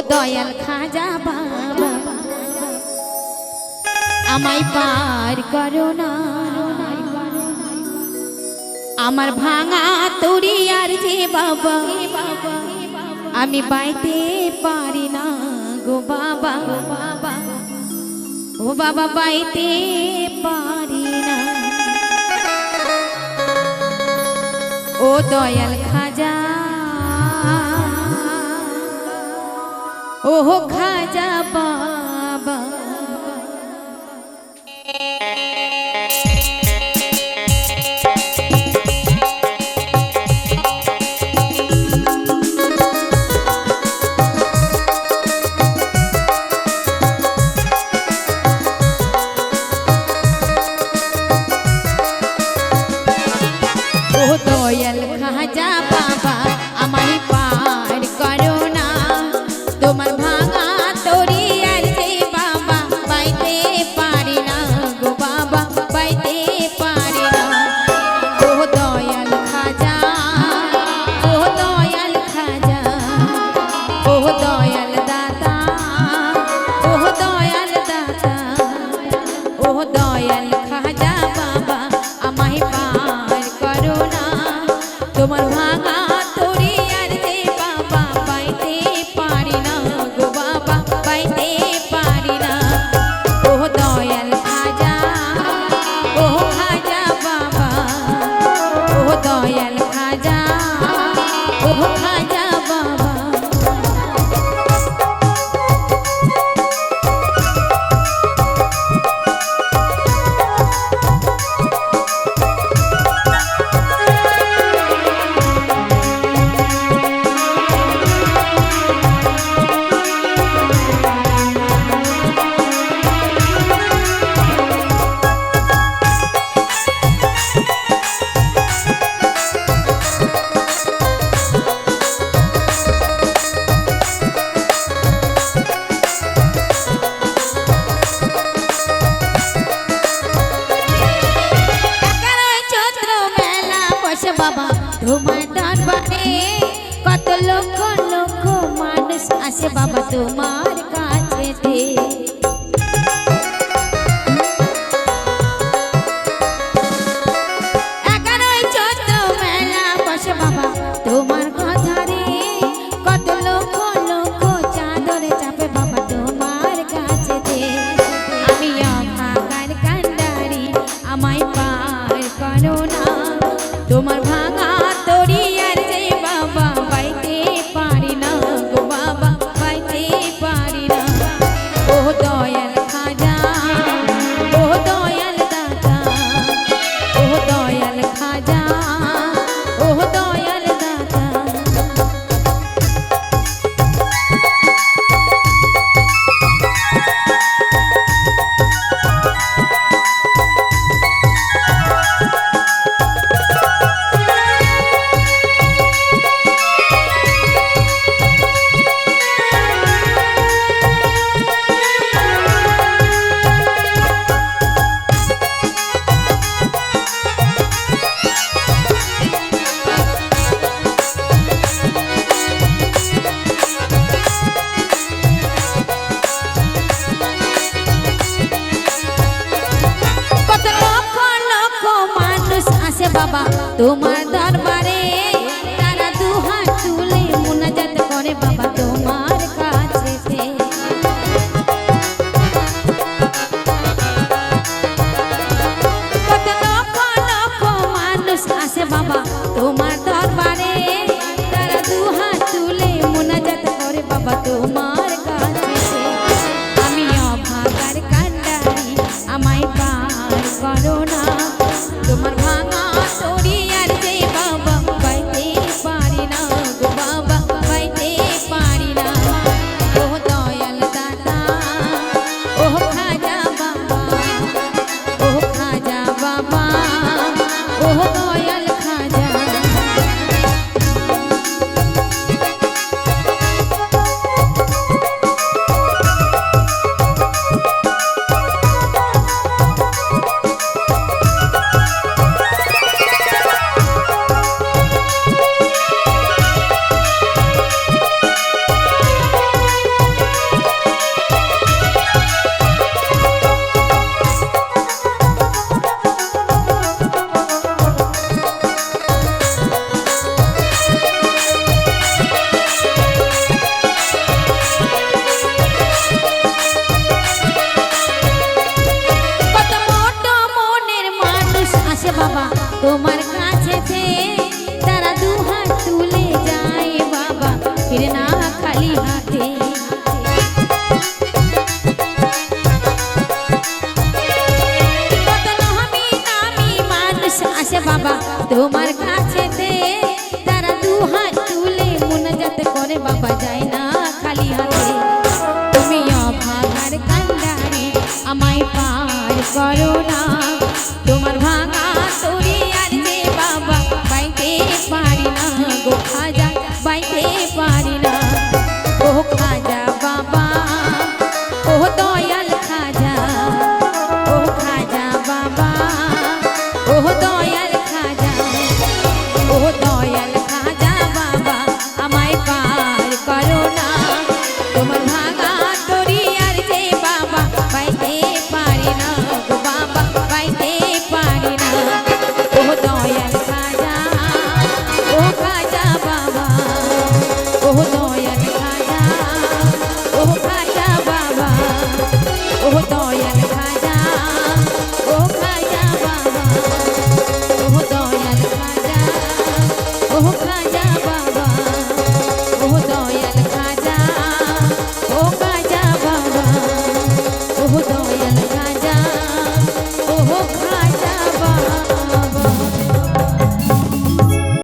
দয়াল খাজা বাবা। আমায় পার করো না। আমার ভাঙা তরি আর যে বাবা, আমি বাইতে পারি না গো বাবা। ও বাবা, বাইতে পারি না। ও দয়াল খাজা ও খাজা তোমার দরবারে কত লক্ষ লক্ষ মানুষ আছে বাবা তোমার বাবা তোমার দরবার কাছে, তারা দুহাত তুলে যায় বাবা তোমার কাছে তারা তুলে করে, বাবা, যায় না খালি হাতে। তুমি অভাগার কান্দারে আমায় পার করো না।